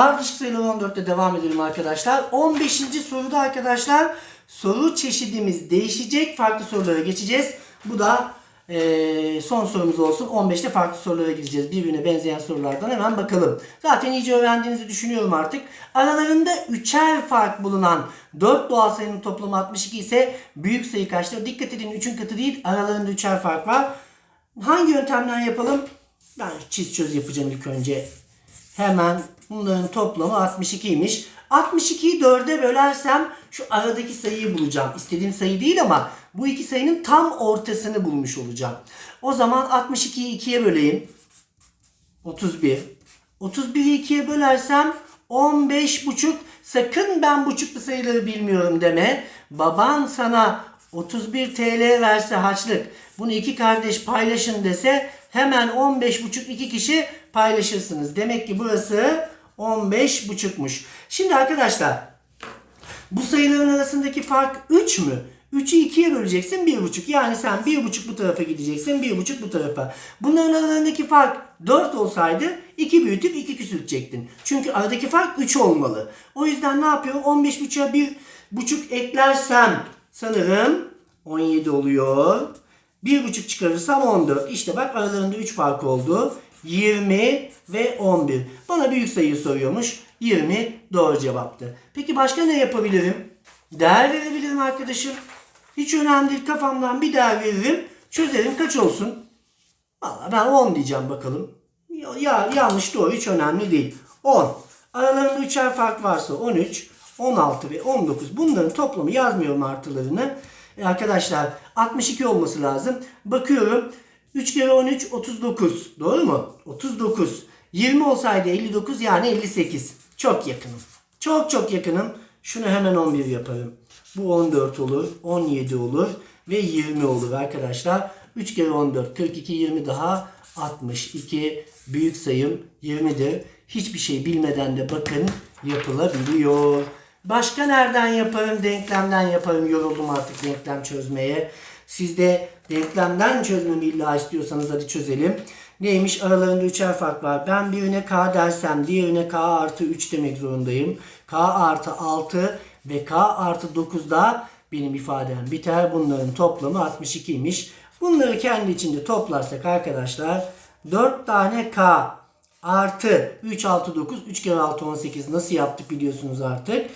Ardışık sayılar 14'te devam edelim arkadaşlar. 15. soruda arkadaşlar soru çeşidimiz değişecek. Farklı sorulara geçeceğiz. Bu da eee, son sorumuz olsun. 15'te farklı sorulara gideceğiz. Birbirine benzeyen sorulardan hemen bakalım. Zaten iyice öğrendiğinizi düşünüyorum artık. Aralarında üçer fark bulunan 4 doğal sayının toplamı 62 ise büyük sayı kaçtır? Dikkat edin 3'ün katı değil aralarında üçer fark var. Hangi yöntemden yapalım? Ben çiz çöz yapacağım ilk önce. Hemen bunların toplamı 62'ymiş. 62'yi 4'e bölersem şu aradaki sayıyı bulacağım. İstediğim sayı değil ama bu iki sayının tam ortasını bulmuş olacağım. O zaman 62'yi 2'ye böleyim. 31. 31'i 2'ye bölersem 15 buçuk. Sakın ben buçuklu sayıları bilmiyorum deme. Baban sana 31 TL verse harçlık. Bunu iki kardeş paylaşın dese hemen 15 buçuk iki kişi paylaşırsınız. Demek ki burası 15 buçukmuş. Şimdi arkadaşlar bu sayıların arasındaki fark 3 mü? 3'ü 2'ye böleceksin 1,5. Yani sen 1,5 bu tarafa gideceksin 1,5 bu tarafa. Bunların aralarındaki fark 4 olsaydı 2 büyütüp 2 küçültecektin. Çünkü aradaki fark 3 olmalı. O yüzden ne yapıyorum? 15,5'a 1,5 eklersem sanırım 17 oluyor. 1,5 çıkarırsam 14. İşte bak aralarında 3 fark oldu. 20 ve 11. Bana büyük sayıyı soruyormuş. 20 doğru cevaptı. Peki başka ne yapabilirim? Değer verebilirim arkadaşım. Hiç önemli değil. Kafamdan bir değer veririm. Çözerim kaç olsun? Valla ben 10 diyeceğim bakalım. Ya, ya yanlış doğru hiç önemli değil. 10. Aralarında üçer fark varsa 13, 16 ve 19. Bunların toplamı yazmıyorum artılarını. E arkadaşlar 62 olması lazım. Bakıyorum 3 kere 13 39. Doğru mu? 39. 20 olsaydı 59 yani 58. Çok yakınım. Çok çok yakınım. Şunu hemen 11 yaparım. Bu 14 olur, 17 olur ve 20 olur arkadaşlar. 3 kere 14 42 20 daha 62 büyük sayım 20'dir. Hiçbir şey bilmeden de bakın yapılabiliyor. Başka nereden yaparım? Denklemden yaparım. Yoruldum artık denklem çözmeye. Siz de denklemden çözmemi illa istiyorsanız hadi çözelim. Neymiş? Aralarında üçer fark var. Ben birine k dersem diğerine k artı 3 demek zorundayım. k artı 6 ve k artı 9'da benim ifadem biter. Bunların toplamı 62'ymiş. Bunları kendi içinde toplarsak arkadaşlar 4 tane k artı 3 6 9 3 kere 6 18 nasıl yaptık biliyorsunuz artık.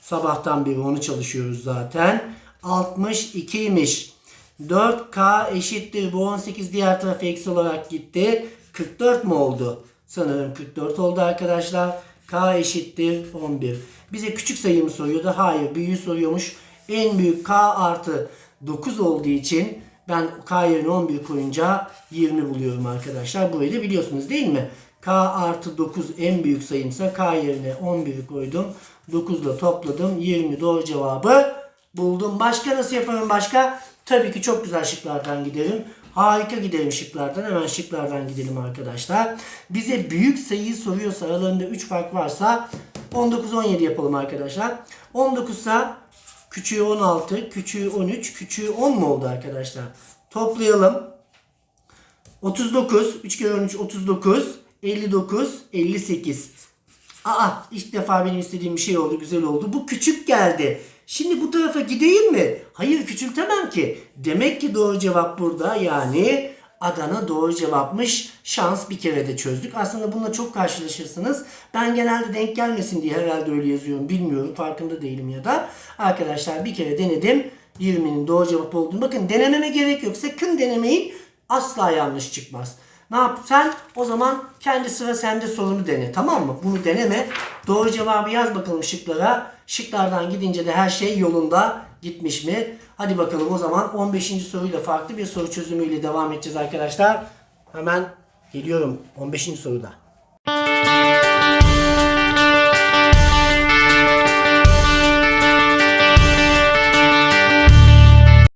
Sabahtan beri onu çalışıyoruz zaten. 62'ymiş. 4K eşittir. Bu 18 diğer tarafa eksi olarak gitti. 44 mu oldu? Sanırım 44 oldu arkadaşlar. K eşittir 11. Bize küçük sayı mı soruyordu? Hayır. Büyüğü soruyormuş. En büyük K artı 9 olduğu için ben K yerine 11 koyunca 20 buluyorum arkadaşlar. Burayı da biliyorsunuz değil mi? K artı 9 en büyük sayımsa K yerine 11'i koydum. 9 ile topladım. 20 doğru cevabı buldum. Başka nasıl yaparım başka? Tabii ki çok güzel şıklardan giderim. Harika giderim şıklardan. Hemen şıklardan gidelim arkadaşlar. Bize büyük sayıyı soruyorsa aralarında 3 fark varsa 19-17 yapalım arkadaşlar. 19 ise küçüğü 16, küçüğü 13, küçüğü 10 mu oldu arkadaşlar? Toplayalım. 39, 3 kere 13 39, 59, 58. Aa ilk defa benim istediğim bir şey oldu, güzel oldu. Bu küçük geldi. Şimdi bu tarafa gideyim mi? Hayır küçültemem ki. Demek ki doğru cevap burada. Yani Adana doğru cevapmış. Şans bir kere de çözdük. Aslında bununla çok karşılaşırsınız. Ben genelde denk gelmesin diye herhalde öyle yazıyorum. Bilmiyorum farkında değilim ya da. Arkadaşlar bir kere denedim. 20'nin doğru cevap olduğunu. Bakın denememe gerek yok. Sakın denemeyin. Asla yanlış çıkmaz. Ne yap? Sen o zaman kendi sıra sende sorunu dene. Tamam mı? Bunu deneme. Doğru cevabı yaz bakalım şıklara. Şıklardan gidince de her şey yolunda gitmiş mi? Hadi bakalım o zaman 15. soruyla farklı bir soru çözümüyle devam edeceğiz arkadaşlar. Hemen geliyorum 15. soruda.